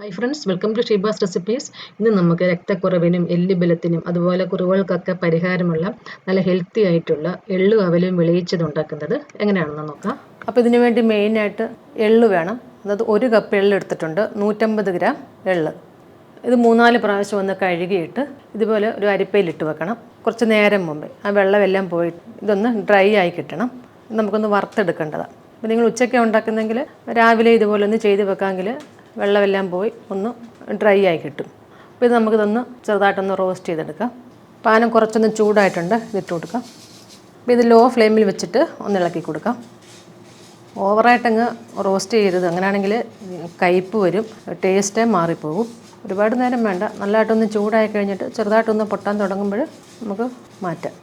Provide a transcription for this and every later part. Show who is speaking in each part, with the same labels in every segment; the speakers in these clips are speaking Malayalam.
Speaker 1: Hi friends welcome to Sheeba's recipes ഇന്ന് നമുക്ക് രക്തക്കുറവിനും എല്ലുബലത്തിനും അതുപോലെ കുറവുകൾക്കൊക്കെ പരിഹാരമുള്ള നല്ല ഹെൽത്തി ആയിട്ടുള്ള എള്ളു അവലും വിളയിച്ചത് ഉണ്ടാക്കുന്നത് എങ്ങനെയാണെന്ന് നോക്കാം.
Speaker 2: അപ്പോൾ ഇതിന് വേണ്ടി മെയിനായിട്ട് എള്ള് വേണം. അതായത് ഒരു കപ്പ് എള്ള് എടുത്തിട്ടുണ്ട്. നൂറ്റമ്പത് ഗ്രാം എള്ള്. ഇത് മൂന്നാൽ പ്രാവശ്യം ഒന്ന് കഴുകിയിട്ട് ഇതുപോലെ ഒരു അരിപ്പയിലിട്ട് വെക്കണം. കുറച്ച് നേരം മുമ്പേ. ആ വെള്ളമെല്ലാം പോയി ഇതൊന്ന് ഡ്രൈ ആയി കിട്ടണം. നമുക്കൊന്ന് വറുത്തെടുക്കേണ്ടതാണ്. അപ്പോൾ നിങ്ങൾ ഉച്ചയ്ക്ക് ഉണ്ടാക്കുന്നെങ്കിൽ രാവിലെ ഇതുപോലെ ഒന്ന് ചെയ്ത് വെക്കാമെങ്കിൽ വെള്ളമെല്ലാം പോയി ഒന്ന് ഡ്രൈ ആയി കിട്ടും. അപ്പോൾ ഇത് നമുക്കിതൊന്ന് ചെറുതായിട്ടൊന്ന് റോസ്റ്റ് ചെയ്തെടുക്കാം. പാനം കുറച്ചൊന്ന് ചൂടായിട്ടുണ്ട് ഇതിട്ട് കൊടുക്കാം. അപ്പോൾ ഇത് ലോ ഫ്ലെയിമിൽ വെച്ചിട്ട് ഒന്ന് ഇളക്കി കൊടുക്കാം. ഓവറായിട്ടങ്ങ് റോസ്റ്റ് ചെയ്യരുത്. അങ്ങനെയാണെങ്കിൽ കയ്പ്പ് വരും ടേസ്റ്റേ മാറിപ്പോകും. ഒരുപാട് നേരം വേണ്ട. നല്ലതായിട്ടൊന്ന് ചൂടായി കഴിഞ്ഞിട്ട് ചെറുതായിട്ടൊന്ന് പൊട്ടാൻ തുടങ്ങുമ്പോൾ നമുക്ക് മാറ്റാം.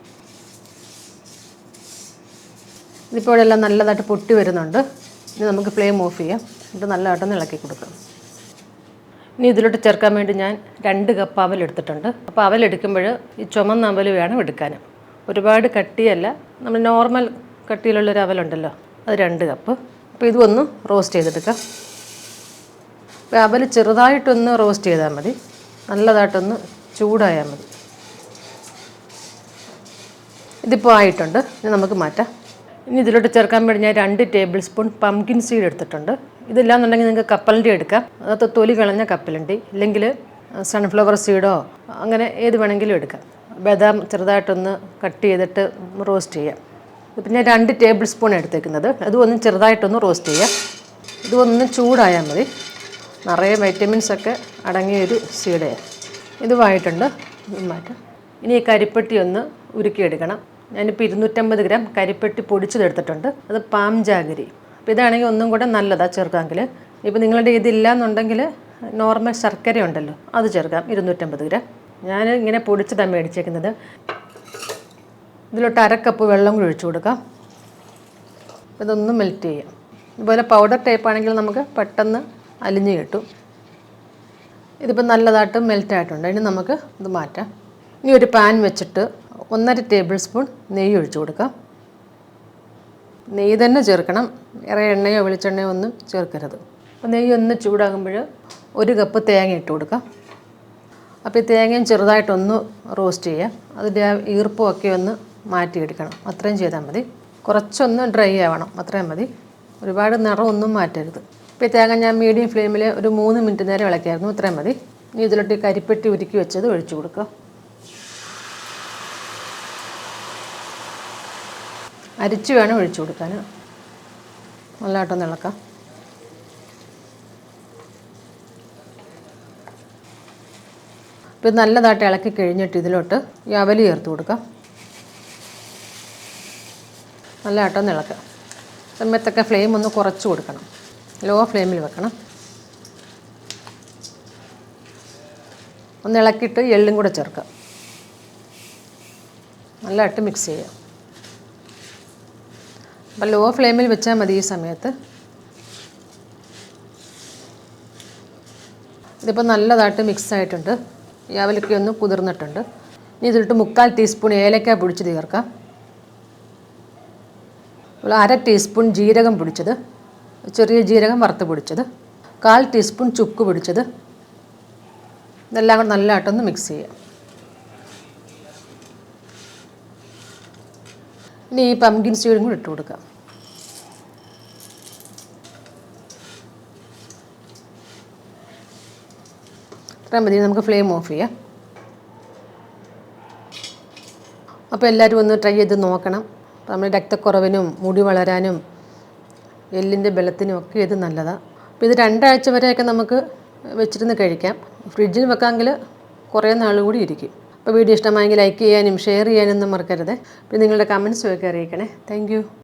Speaker 2: ഇതിപ്പോൾ എല്ലാം നല്ലതായിട്ട് പൊട്ടി വരുന്നുണ്ട്. ഇനി നമുക്ക് ഫ്ലെയിം ഓഫ് ചെയ്യാം. എന്നിട്ട് നല്ലതായിട്ടൊന്ന് ഇളക്കി കൊടുക്കുക ഇനി ഇതിലോട്ട് ചേർക്കാൻ വേണ്ടി ഞാൻ രണ്ട് കപ്പ് അവൽ എടുത്തിട്ടുണ്ട്. അപ്പോൾ അവൽ എടുക്കുമ്പോൾ ഈ ചുമന്ന അവൽ വേണം എടുക്കാൻ. ഒരുപാട് കട്ടിയല്ല. നമ്മൾ നോർമൽ കട്ടിയിലുള്ളൊരു അവലുണ്ടല്ലോ അത് രണ്ട് കപ്പ്. അപ്പോൾ ഇതൊന്ന് റോസ്റ്റ് ചെയ്തെടുക്കാം അപ്പോൾ അവൽ ചെറുതായിട്ടൊന്ന് റോസ്റ്റ് ചെയ്താൽ മതി. നല്ലതായിട്ടൊന്ന് ചൂടായാൽ മതി. ഇതിപ്പോൾ ആയിട്ടുണ്ട്. ഇനി നമുക്ക് മാറ്റാം. ഇനി ഇതിലോട്ട് ചേർക്കാൻ വേണ്ടി ഞാൻ രണ്ട് ടേബിൾ സ്പൂൺ പംകിൻ സീഡ് എടുത്തിട്ടുണ്ട്. ഇതില്ലാന്നുണ്ടെങ്കിൽ നിങ്ങൾക്ക് കപ്പലണ്ടി എടുക്കാം. അകത്ത് തൊലി കളഞ്ഞ കപ്പലണ്ടി. ഇല്ലെങ്കിൽ സൺഫ്ലവർ സീഡോ അങ്ങനെ ഏത് വേണമെങ്കിലും എടുക്കാം. ബദാം ചെറുതായിട്ടൊന്ന് കട്ട് ചെയ്തിട്ട് റോസ്റ്റ് ചെയ്യാം. പിന്നെ രണ്ട് ടേബിൾ സ്പൂൺ എടുത്തേക്കുന്നത്. അതും ഒന്ന് ചെറുതായിട്ടൊന്ന് റോസ്റ്റ് ചെയ്യാം. ഇതൊന്ന് ചൂടായാൽ മതി. നിറയെ വൈറ്റമിൻസ് ഒക്കെ അടങ്ങിയ അടങ്ങിയൊരു സീഡയാണ് ഇതുമായിട്ടുണ്ട് മാറ്റാം. ഇനി ഈ കരിപ്പെട്ടി ഒന്ന് ഉരുക്കിയെടുക്കണം. ഞാനിപ്പോൾ ഇരുന്നൂറ്റമ്പത് ഗ്രാം കരിപ്പെട്ടി പൊടിച്ചതെടുത്തിട്ടുണ്ട്. അത് പാം ജാഗരി അപ്പോൾ ഇതാണെങ്കിൽ ഒന്നും കൂടെ നല്ലതാണ് ചേർക്കാമെങ്കിൽ ഇപ്പോൾ നിങ്ങളുടെ ഇതില്ല എന്നുണ്ടെങ്കിൽ നോർമൽ ശർക്കര ഉണ്ടല്ലോ അത് ചേർക്കാം ഇരുന്നൂറ്റമ്പത് ഗ്രാം. ഞാൻ ഇങ്ങനെ പൊടിച്ചതാണ് മേടിച്ചേക്കുന്നത്. ഇതിലോട്ട് അരക്കപ്പ് വെള്ളം കൂടി ഒഴിച്ചു കൊടുക്കാം. ഇതൊന്ന് മെൽറ്റ് ചെയ്യാം. ഇതുപോലെ പൗഡർ ടൈപ്പ് ആണെങ്കിൽ നമുക്ക് പെട്ടെന്ന് അലിഞ്ഞ് കിട്ടും. ഇതിപ്പോൾ നല്ലതായിട്ട് മെൽറ്റ് ആയിട്ടുണ്ട്. ഇനി നമുക്ക് ഇത് മാറ്റാം. ഇനി ഒരു പാൻ വെച്ചിട്ട് ഒന്നര ടേബിൾ സ്പൂൺ നെയ്യ് ഒഴിച്ചു കൊടുക്കാം. നെയ്യ് തന്നെ ചേർക്കണം. വേറെ എണ്ണയോ വെളിച്ചെണ്ണയോ ഒന്നും ചേർക്കരുത്. അപ്പോൾ നെയ്യ് ഒന്ന് ചൂടാകുമ്പോൾ ഒരു കപ്പ് തേങ്ങ ഇട്ട് കൊടുക്കാം അപ്പോൾ ഈ തേങ്ങയും ചെറുതായിട്ടൊന്ന് റോസ്റ്റ് ചെയ്യാം അതിന്റെ ആ ഈർപ്പമൊക്കെ ഒന്ന് മാറ്റിയെടുക്കണം. അത്രയും ചെയ്താൽ മതി. കുറച്ചൊന്ന് ഡ്രൈ ആവണം. അത്രയും മതി. ഒരുപാട് നിറമൊന്നും മാറ്റരുത്. ഇപ്പോൾ ഈ തേങ്ങ ഞാൻ മീഡിയം ഫ്ലെയിമിൽ ഒരു മൂന്ന് മിനിറ്റ് നേരം ഇളക്കിയായിരുന്നു. അത്രയും മതി. ഇനി ഇതിലോട്ട് കരിപ്പെട്ടി ഉരുക്കി വെച്ചത് ഒഴിച്ചു കൊടുക്കുക. അരിച്ച് വേണം ഒഴിച്ചു കൊടുക്കാൻ നല്ലതായിട്ടൊന്ന് ഇളക്കാം ഇപ്പം നല്ലതായിട്ട് ഇളക്കി കഴിഞ്ഞിട്ട് ഇതിലോട്ട് അവലി ചേർത്ത് കൊടുക്കാം. നല്ലതായിട്ടൊന്ന് ഇളക്കാം സമയത്തൊക്കെ ഫ്ലെയിം ഒന്ന് കുറച്ച് കൊടുക്കണം. ലോ ഫ്ലെയിമിൽ വെക്കണം. ഒന്ന് ഇളക്കിയിട്ട് എള്ളും കൂടെ ചേർക്കാം. നല്ലതായിട്ട് മിക്സ് ചെയ്യാം. അപ്പം ലോ ഫ്ലെയിമിൽ വെച്ചാൽ മതി ഈ സമയത്ത്. ഇതിപ്പോൾ നല്ലതായിട്ട് മിക്സ് ആയിട്ടുണ്ട്. ഒന്ന് കുതിർന്നിട്ടുണ്ട്. ഇനി ഇതിലിട്ട് മുക്കാൽ ടീസ്പൂൺ ഏലക്ക പൊടിച്ച് ചേർക്കാം. അര ടീസ്പൂൺ ജീരകം പൊടിച്ചത്. ചെറിയ ജീരകം വറുത്ത് പൊടിച്ചത്. കാൽ ടീസ്പൂൺ ചുക്ക് പൊടിച്ചത്. ഇതെല്ലാം കൂടെ നല്ലതായിട്ടൊന്ന് മിക്സ് ചെയ്യാം. ഇനി ഈ പംകിൻ സീഡും കൂടി ഇട്ട് കൊടുക്കാം. ഇത്രയും മതി നമുക്ക് ഫ്ലെയിം ഓഫ് ചെയ്യാം. അപ്പോൾ എല്ലാവരും ഒന്ന് ട്രൈ ചെയ്ത് നോക്കണം. നമ്മൾ രക്തക്കുറവിനും മുടി വളരാനും എല്ലിന്റെ ബലത്തിനും ഒക്കെ ഇത് നല്ലതാണ് അപ്പോൾ ഇത് രണ്ടാഴ്ച വരെയൊക്കെ നമുക്ക് വെച്ചിരുന്ന് കഴിക്കാം. ഫ്രിഡ്ജിൽ വെക്കാമെങ്കിൽ കുറേ നാൾ കൂടി ഇരിക്കും. അപ്പോൾ വീഡിയോ ഇഷ്ടമായെങ്കിൽ ലൈക്ക് ചെയ്യാനും ഷെയർ ചെയ്യാനൊന്നും മറക്കരുത്. പിന്നെ നിങ്ങളുടെ കമൻസും ഒക്കെ അറിയിക്കണേ. താങ്ക്